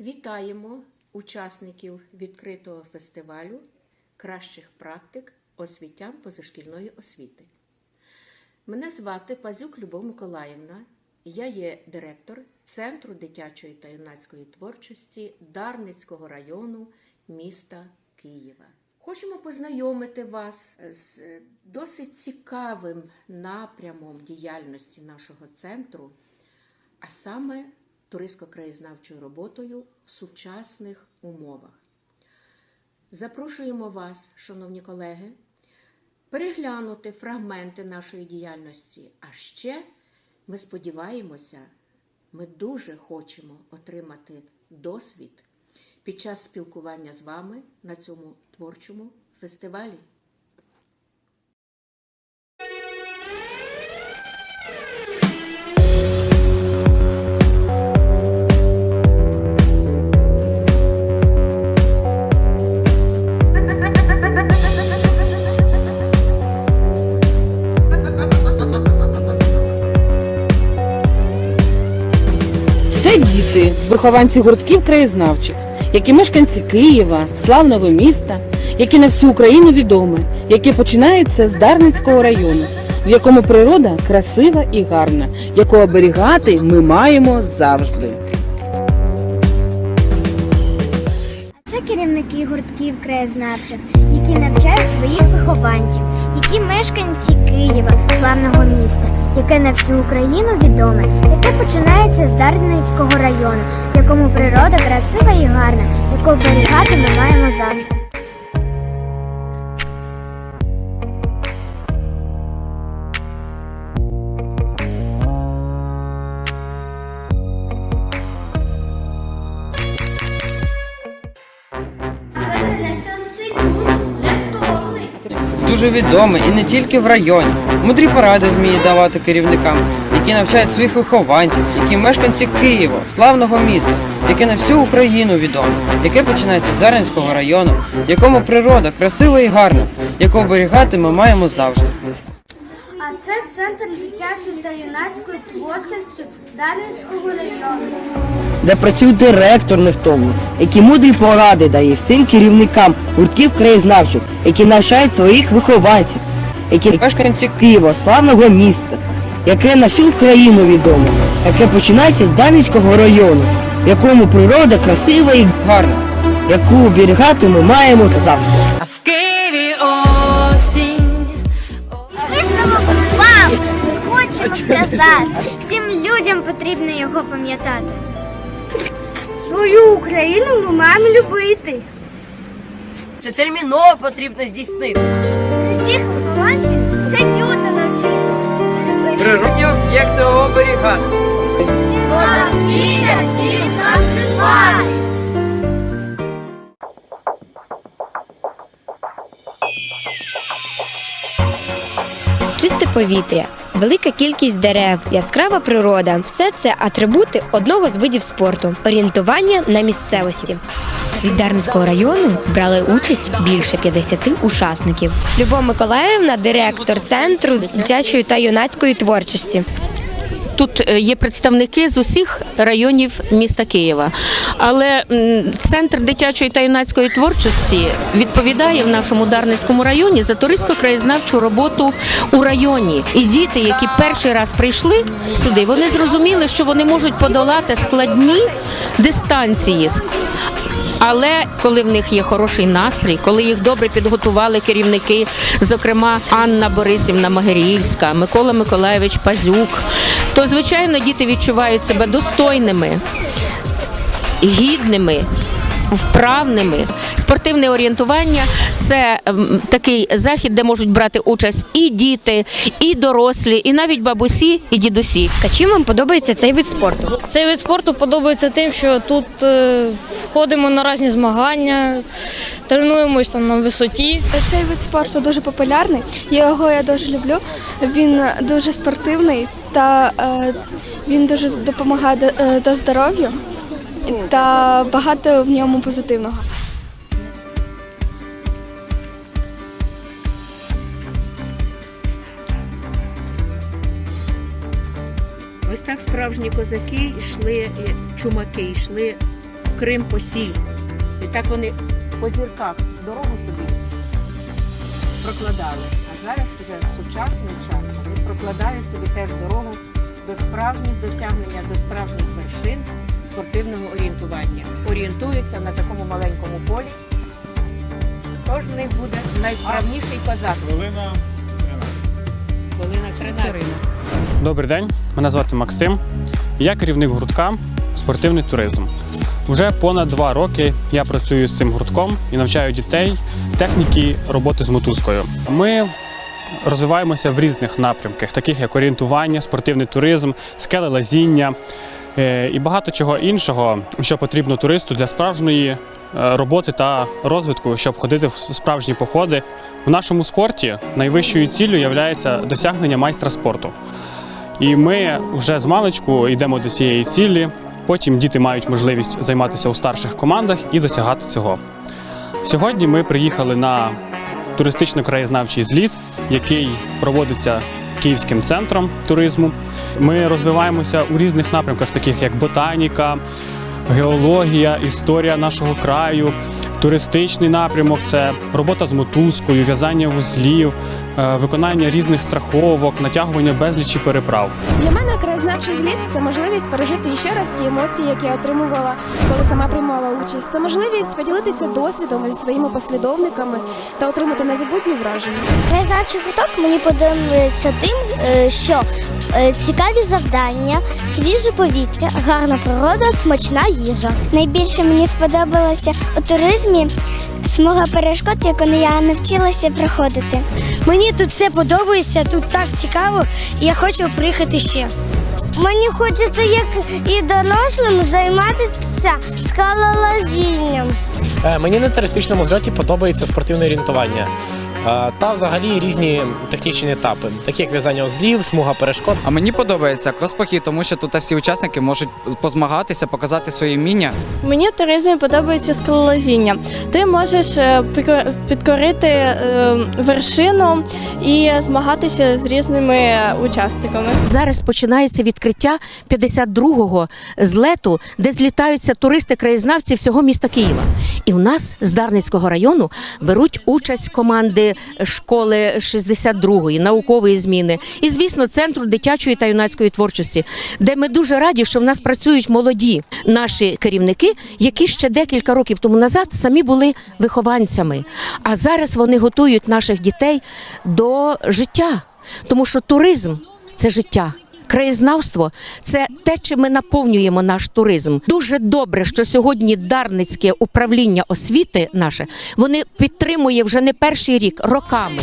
Вітаємо учасників відкритого фестивалю кращих практик освітян позашкільної освіти. Мене звати Пазюк Любов Миколаївна. Я є директор Центру дитячої та юнацької творчості Дарницького району міста Києва. Хочемо познайомити вас з досить цікавим напрямом діяльності нашого центру, а саме туристсько-краєзнавчою роботою в сучасних умовах. Запрошуємо вас, шановні колеги, переглянути фрагменти нашої діяльності. А ще ми сподіваємося, ми дуже хочемо отримати досвід під час спілкування з вами на цьому творчому фестивалі. Вихованці гуртків краєзнавчих, які мешканці Києва, славного міста, які на всю Україну відомі, яке починається з Дарницького району, в якому природа красива і гарна, яку оберігати ми маємо завжди. Це керівники гуртків краєзнавчих, які навчають своїх вихованців, які мешканці Києва, славного міста, яке на всю Україну відоме, яке починається з Дарницького району, якому природа красива і гарна, яку оберігати ми маємо завжди. Дуже відомий і не тільки в районі. Мудрі поради вміє давати керівникам, які навчають своїх вихованців, які мешканці Києва, славного міста, яке на всю Україну відомо, яке починається з Дарницького району, якому природа красива і гарна, яку оберігати ми маємо завжди. А це центр дитячої та юнацької творчості Дарницького району. де працює директор невтомний, який мудрі поради дає всім керівникам гуртків краєзнавчих, які навчають своїх вихованців, які Мешканці Києва, славного міста, яке на всю Україну відоме, яке починається з Дарницького району, в якому природа красива і гарна. яку оберігати ми маємо завжди. Висновок хочемо сказати. Всім людям потрібно його пам'ятати. Свою Україну ми маємо любити. Це терміново потрібно здійснити. Всіх вихованців сидюти навчити. Природні об'єкти оберігати. Чисте повітря, велика кількість дерев, яскрава природа все це атрибути одного з видів спорту орієнтування на місцевості. Від Дарницького району брали участь більше 50 учасників. Любов Миколаївна, директор центру дитячої та юнацької творчості. Тут е, є представники з усіх районів міста Києва. Але центр дитячої та юнацької творчості відповідає в нашому Дарницькому районі за туристсько-краєзнавчу роботу у районі. І діти, які перший раз прийшли сюди, вони зрозуміли, що вони можуть подолати складні дистанції. Але коли в них є хороший настрій, коли їх добре підготували керівники, зокрема Анна Борисівна Магерільська, Микола Миколаєвич Пазюк, то звичайно діти відчувають себе достойними, гідними. Вправними спортивне орієнтування це ем, такий захід, де можуть брати участь і діти, і дорослі, і навіть бабусі, і дідусі. А чим вам подобається цей вид спорту? Цей вид спорту подобається тим, що тут е, ходимо на різні змагання, тренуємось там на висоті. Цей вид спорту дуже популярний. Його я дуже люблю. Він дуже спортивний та е, він дуже допомагає до, е, до здоров'я та багато в ньому позитивного. Ось так справжні козаки йшли, чумаки йшли в Крим по сіль. І так вони по зірках дорогу собі прокладали. А зараз вже сучасним часом вони прокладають собі теж дорогу до справжніх досягнення, до справжніх вершин спортивного орієнтування. Орієнтуються на такому маленькому полі. Хто ж них буде найвправніший козак? Хвилина. Хвилина 13. Добрий день, мене звати Максим. Я керівник гуртка спортивний туризм. Уже понад два роки я працюю з цим гуртком і навчаю дітей техніки роботи з мотузкою. Ми розвиваємося в різних напрямках, таких як орієнтування, спортивний туризм, скелелазіння і багато чого іншого, що потрібно туристу для справжньої е, роботи та розвитку, щоб ходити в справжні походи. У нашому спорті найвищою ціллю є досягнення майстра спорту. І ми вже з маличку йдемо до цієї цілі. Потім діти мають можливість займатися у старших командах і досягати цього. Сьогодні ми приїхали на туристично-краєзнавчий зліт, який проводиться Київським центром туризму. Ми розвиваємося у різних напрямках, таких як ботаніка, геологія, історія нашого краю, туристичний напрямок це робота з мотузкою, в'язання вузлів, виконання різних страховок, натягування безлічі переправ. Для мене краєзнавчий зліт це можливість пережити ще раз ті емоції, які я отримувала, коли сама приймала участь. Це можливість поділитися досвідом зі своїми послідовниками та отримати незабутні враження. Краєзнавчий гурток мені подобається тим, е, що е, цікаві завдання, свіже повітря, гарна природа, смачна їжа. Найбільше мені сподобалося у туризмі смуга перешкод, яку я навчилася проходити. Мені тут все подобається, тут так цікаво, і я хочу приїхати ще. Мені хочеться, як і дорослим, займатися скалолазінням. Е, Мені на туристичному зльоті подобається спортивне орієнтування. Та взагалі різні технічні етапи, такі як в'язання узлів, смуга перешкод. А мені подобається крос-похід, тому що тут всі учасники можуть позмагатися, показати свої вміння. Мені в туризмі подобається скалолазіння. Ти можеш е, підкорити е, вершину і змагатися з різними учасниками. Зараз починається відкриття 52-го злету, де злітаються туристи-краєзнавці всього міста Києва. І в нас з Дарницького району беруть участь команди школи 62-ї, наукової зміни, і звісно, центру дитячої та юнацької творчості, де ми дуже раді, що в нас працюють молоді наші керівники, які ще декілька років тому назад самі були вихованцями. А зараз вони готують наших дітей до життя, тому що туризм це життя. Краєзнавство це те, чим ми наповнюємо наш туризм. Дуже добре, що сьогодні Дарницьке управління освіти наше вони підтримує вже не перший рік роками.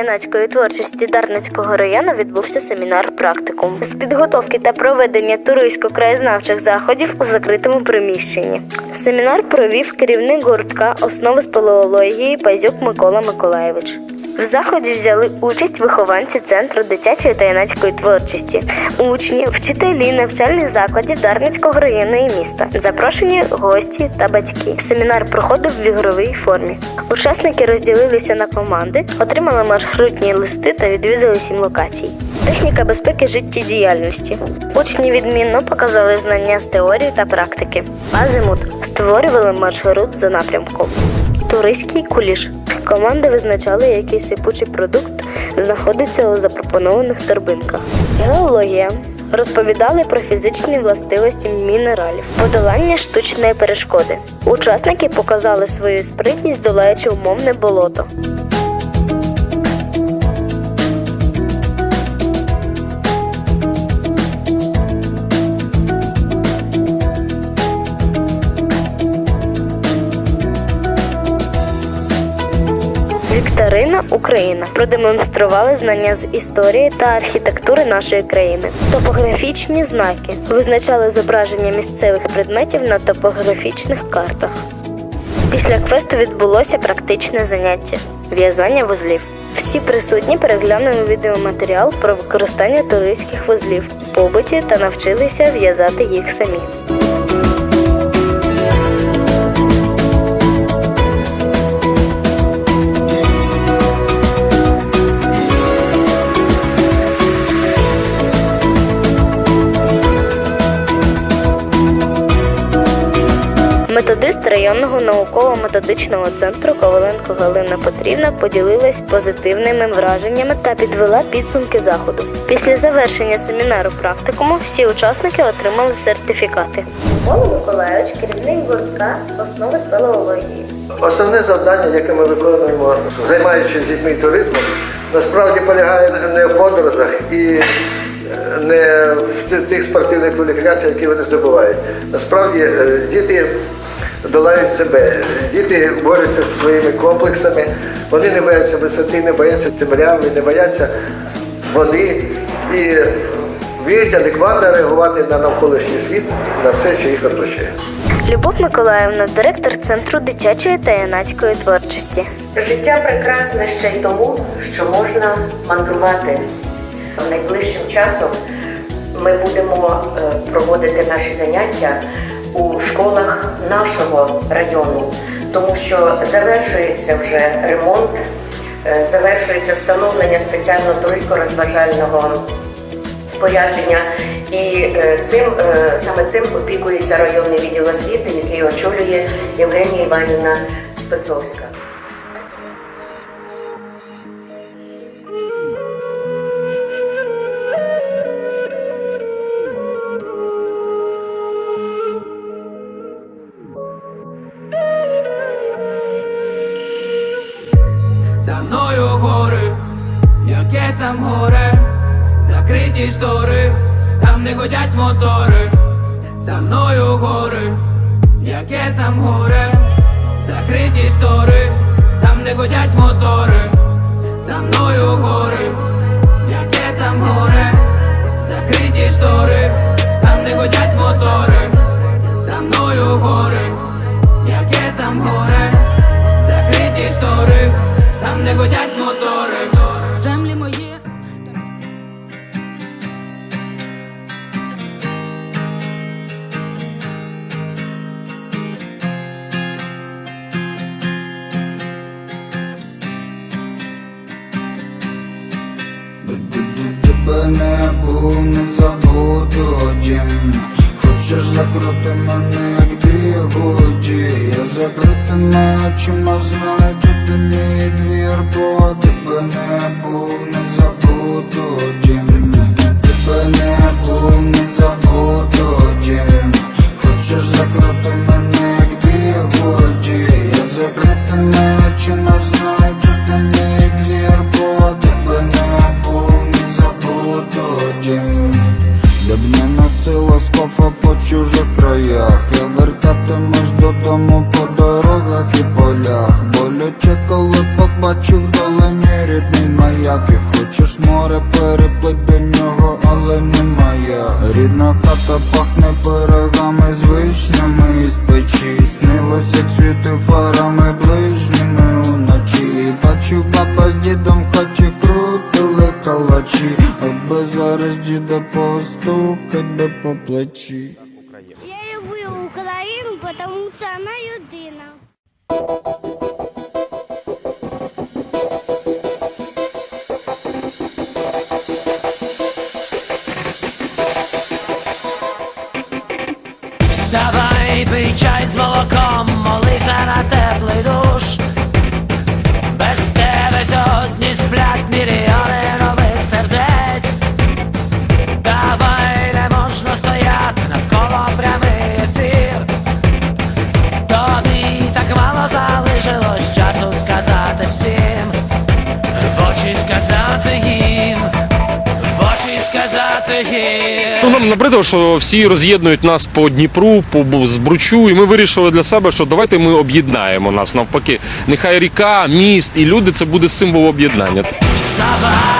Юнацької творчості Дарницького району відбувся семінар практикум з підготовки та проведення туристсько-краєзнавчих заходів у закритому приміщенні. Семінар провів керівник гуртка основи спелеології Пазюк Микола Миколаєвич. В заході взяли участь вихованці центру дитячої та юнацької творчості, учні, вчителі навчальних закладів Дарницького району і міста, запрошені гості та батьки. Семінар проходив в ігровій формі. Учасники розділилися на команди, отримали маршрутні листи та відвідали сім локацій. Техніка безпеки життєдіяльності. Учні відмінно показали знання з теорії та практики. Азимут створювали маршрут за напрямком. Туристський куліш. Команди визначали, який сипучий продукт знаходиться у запропонованих торбинках. Геологія. Розповідали про фізичні властивості мінералів, подолання штучної перешкоди. Учасники показали свою спритність, долаючи умовне болото. Вікторина Україна продемонстрували знання з історії та архітектури нашої країни. Топографічні знаки визначали зображення місцевих предметів на топографічних картах. Після квесту відбулося практичне заняття в'язання вузлів. Всі присутні переглянули відеоматеріал про використання туристських вузлів побуті та навчилися в'язати їх самі. Методист районного науково-методичного центру Коваленко Галина Петрівна поділилась позитивними враженнями та підвела підсумки заходу. Після завершення семінару практикуму всі учасники отримали сертифікати. Микола Миколайович, керівник гуртка основи спелеології. Основне завдання, яке ми виконуємо, займаючись дітьми туризмом, насправді полягає не в подорожах і е, не в тих спортивних кваліфікаціях, які вони здобувають. Насправді е, діти долають себе, діти борються зі своїми комплексами, вони не бояться висоти, не бояться темряви, не бояться води і вміють адекватно реагувати на навколишній світ, на все, що їх оточує. Любов Миколаївна, директор центру дитячої та юнацької творчості. Життя прекрасне ще й тому, що можна мандрувати. Найближчим часом ми будемо е, проводити наші заняття у школах нашого району, тому що завершується вже ремонт, е, завершується встановлення спеціально туристсько-розважального спорядження, і е, цим е, саме цим опікується районний відділ освіти, який очолює Євгенія Іванівна Списовська. Там горе, закриті штори, там не годять мотори. За мною гори, яке там горе, закриті штори, там не годять мотори. За мною гори, яке там горе, закриті штори, там не годять мотори. За мною гори, яке там горе, закриті штори, там не годять мотори. Тебе не був, не забуду один Хочеш закрути мене як бігуді Я закритими очима знайду ти мій двір Бо тебе не був, не забуду дім Тебе не був, не забуду дім плечі. Я люблю Україну, тому що вона людина. Вставай, пий чай з молоком, молися на теплий душ. Ну, нам набридло, що всі роз'єднують нас по Дніпру, по Збручу, і ми вирішили для себе, що давайте ми об'єднаємо нас навпаки. Нехай ріка, міст і люди це буде символ об'єднання. Вставай,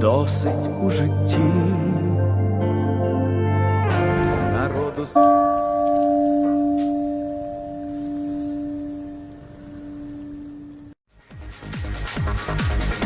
досить у житті. Народу с- І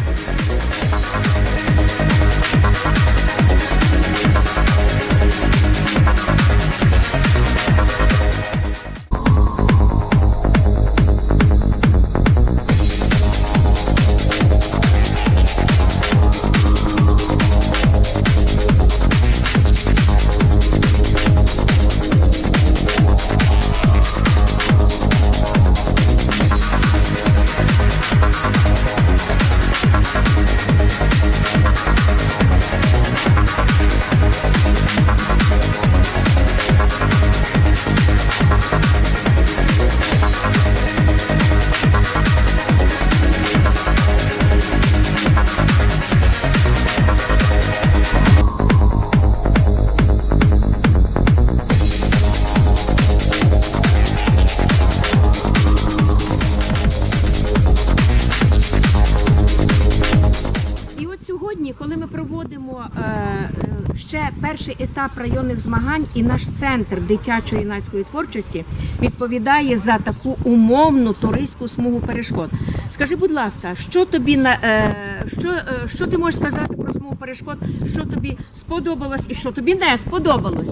етап районних змагань, і наш центр дитячої юнацької творчості відповідає за таку умовну туристську смугу перешкод. Скажи, будь ласка, що тобі на е, що, е, що ти можеш сказати про смугу перешкод? Що тобі сподобалось і що тобі не сподобалось?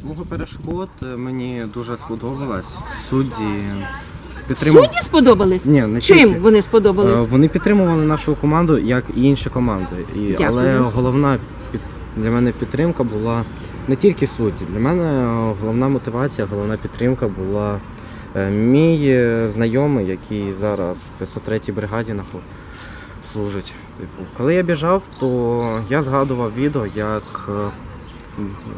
Смуга перешкод е, мені дуже сподобалась. Судді підтримували. Судді сподобались? Ні, не Чим тільки. вони сподобались? Е, Вони підтримували нашу команду, як і інші команди. І, Дякую. але головна для мене підтримка була не тільки судді. Для мене е, головна мотивація, головна підтримка була Е, Мій е, знайомий, який зараз в 503-й бригаді нахо- служить. Типу, коли я біжав, то я згадував відео, як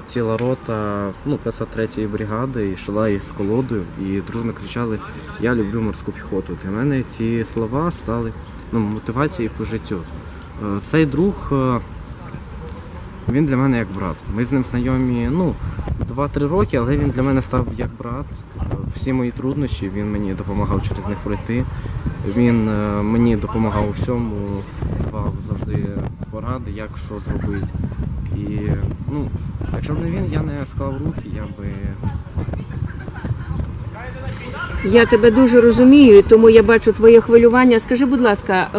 ціла рота ну, 503-ї бригади йшла із колодою і дружно кричали Я люблю морську піхоту. Для мене ці слова стали ну, мотивацією по життю. Цей друг, він для мене як брат. Ми з ним знайомі ну, 2-3 роки, але він для мене став як брат. Всі мої труднощі він мені допомагав через них пройти. Він е, мені допомагав у всьому, давав завжди поради, як що зробити. І ну, якщо б не він, я не склав руки, я би Я тебе дуже розумію, тому я бачу твоє хвилювання. Скажи, будь ласка, е,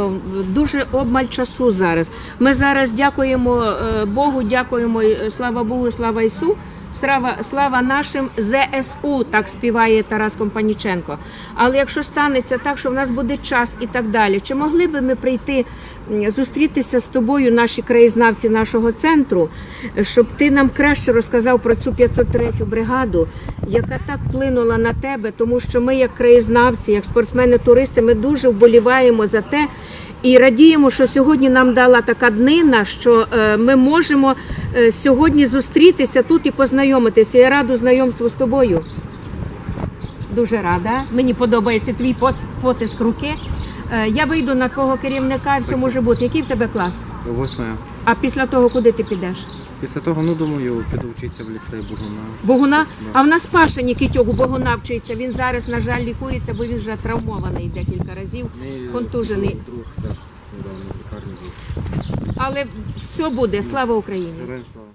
дуже обмаль часу зараз. Ми зараз дякуємо е, Богу, дякуємо е, слава Богу, слава Ісу. Слава, слава нашим ЗСУ, так співає Тарас Компаніченко. Але якщо станеться так, що в нас буде час і так далі, чи могли би ми прийти зустрітися з тобою, наші краєзнавці нашого центру, щоб ти нам краще розказав про цю 503-ю бригаду, яка так вплинула на тебе, тому що ми, як краєзнавці, як спортсмени-туристи, ми дуже вболіваємо за те. І радіємо, що сьогодні нам дала така днина, що е, ми можемо е, сьогодні зустрітися тут і познайомитися. Я раду знайомству з тобою. Дуже рада. Мені подобається твій потиск руки. Е, я вийду на твого керівника і все може бути. Який в тебе клас? восьме. А після того куди ти підеш? Після того, ну думаю, піду вчитися в ліцей Богуна. Богуна? А в нас Паша Нікітюк у Богуна вчиться. Він зараз, на жаль, лікується, бо він вже травмований декілька разів, контужений. Друг теж недавно в лікарні був. Але все буде. Слава Україні! Героям слава.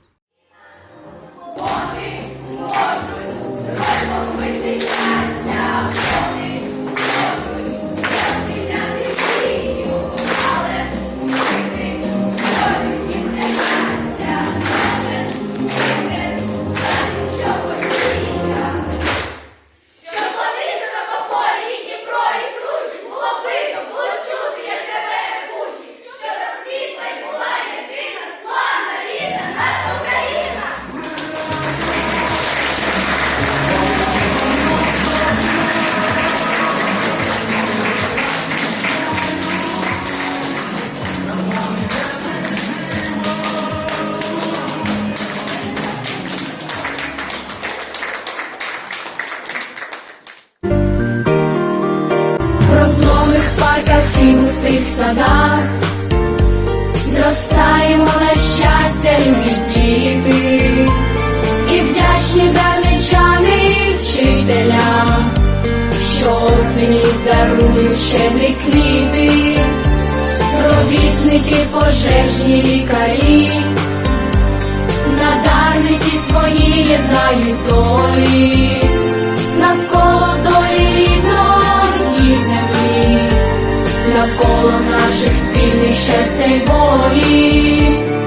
Густих садах. Зростаємо на щастя, любі діти, і вдячні дарничани вчителям, що осені дарують щедрі квіти, робітники, пожежні лікарі, на дарниці свої єднають долі навколо наших спільних щастя й волі.